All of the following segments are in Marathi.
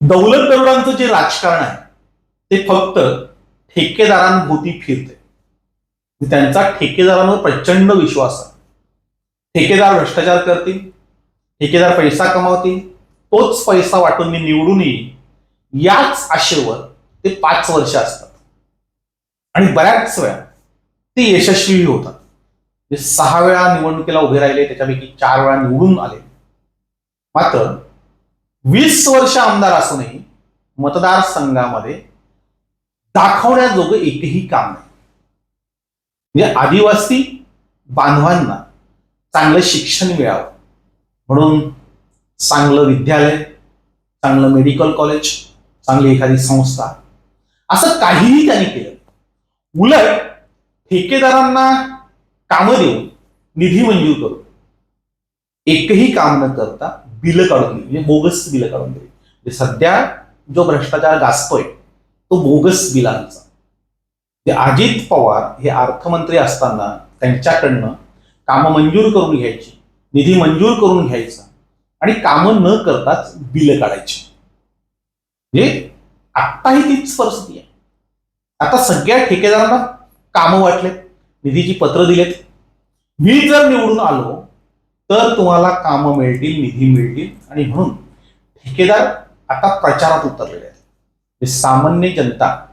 दौलत दरोडांचं जे राजकारण आहे ते फक्त ठेकेदारांभोवती फिरते. म्हणजे त्यांचा ठेकेदारांवर प्रचंड विश्वास आहे. ठेकेदार भ्रष्टाचार करतील ठेकेदार पैसा कमावतील तोच पैसा वाटून मी निवडून येईल याच आशेवर ते पाच वर्ष असतात. आणि बऱ्याच वेळा ते यशस्वी होतात. जे सहा वेळा निवडणुकीला उभे राहिले त्याच्यापैकी चार वेळा निवडून आले. मात्र वीस वर्ष आमदार असूनही मतदारसंघामध्ये दाखवण्याजोगं एकही काम नाही. म्हणजे आदिवासी बांधवांना चांगलं शिक्षण मिळावं. म्हणून चांगलं विद्यालय चांगलं मेडिकल कॉलेज चांगली एखादी संस्था असं काहीही त्यांनी केलं. उलट ठेकेदारांना कामं देऊन निधी मंजूर करून एकही काम न करता बिलं काढून दिली म्हणजे बोगस बिलं काढून दिली. म्हणजे सध्या जो भ्रष्टाचार गाजतोय तो बोगस बिलांचा. ते अजित पवार हे अर्थमंत्री असताना त्यांच्याकडनं कामं मंजूर करून घ्यायची निधी मंजूर करून घ्यायचा आणि कामं न करताच बिलं काढायची. म्हणजे आत्ताही तीच परिस्थिती आहे. आता सगळ्या ठेकेदारांना कामं वाटलेत निधीची पत्र दिलेत. मी जर निवडून आलो तर तुम्हाला कामं मिळतील निधी मिळतील. आणि म्हणून ठेकेदार आता प्रचारात उतरलेले आहेत. म्हणजे सामान्य जनता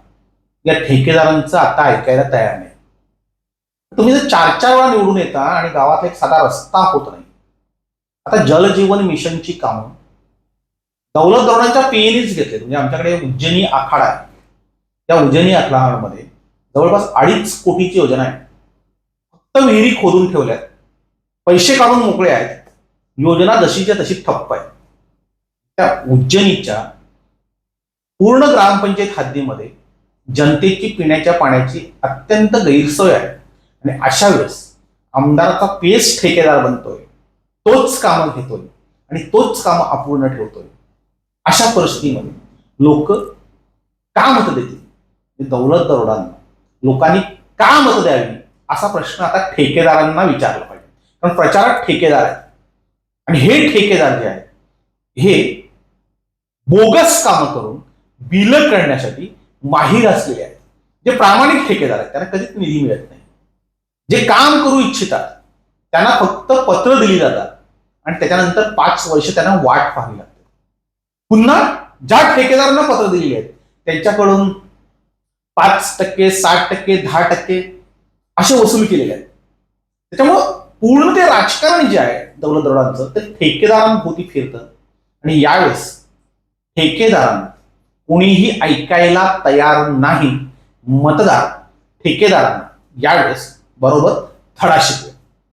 या ठेकेदारांचं आता ऐकायला तयार नाही. तुम्ही जर चार चार वेळा निवडून येता आणि गावात एक साधा रस्ता होत नाही. आता जलजीवन मिशनची कामं. दौलत दौडांच्या पीएनीच घेतले म्हणजे आमच्याकडे उज्जैनी आखाडा आहे. त्या उज्जैनी आखाडामध्ये जवळपास अडीच कोटीची योजना आहे. फक्त विहिरी खोदून ठेवल्यात. पैसे काढून मोकळे आहेत. योजना जशीच्या तशी ठप्प आहे त्या उज्जैनीच्या पूर्ण ग्रामपंचायत हद्दीमध्ये जनतेची पिण्याच्या पाण्याची अत्यंत गैरसोय आहे. आणि अशा वेळेस आमदाराचा पेस ठेकेदार बनतोय. तोच कामं घेतोय. आणि तोच कामं अपूर्ण ठेवतोय. अशा परिस्थितीमध्ये लोक का मत देतील? दौलत दरोडांना लोकांनी का मत द्यावी? असा प्रश्न आता ठेकेदारांना विचारला पाहिजे. पण प्रचारात ठेकेदार आहेत. आणि हे ठेकेदार जे आहेत हे बोगस कामं करून बिलं करण्यासाठी माहीर असलेले आहेत. जे प्रामाणिक ठेकेदार आहेत त्यांना कधीच निधी मिळत नाही. जे काम करू इच्छितात त्यांना फक्त पत्र दिली जातात आणि त्याच्यानंतर पाच वर्ष त्यांना वाट पाहावी लागते. पुन्हा ज्या ठेकेदारांना पत्र दिलेली आहेत त्यांच्याकडून पाच टक्के साठ टक्के दहा टक्के असे वसूल केलेले आहेत. त्याच्यामुळं पूर्ण ते राजकारण जे आहे दौलत ते ठेकेदारांभोवती फिरतं. आणि यावेळेस ठेकेदारांना कुणीही ऐकायला तयार नाही मतदार ठेकेदारांना यावेळेस बरोबर धडा शिकवेल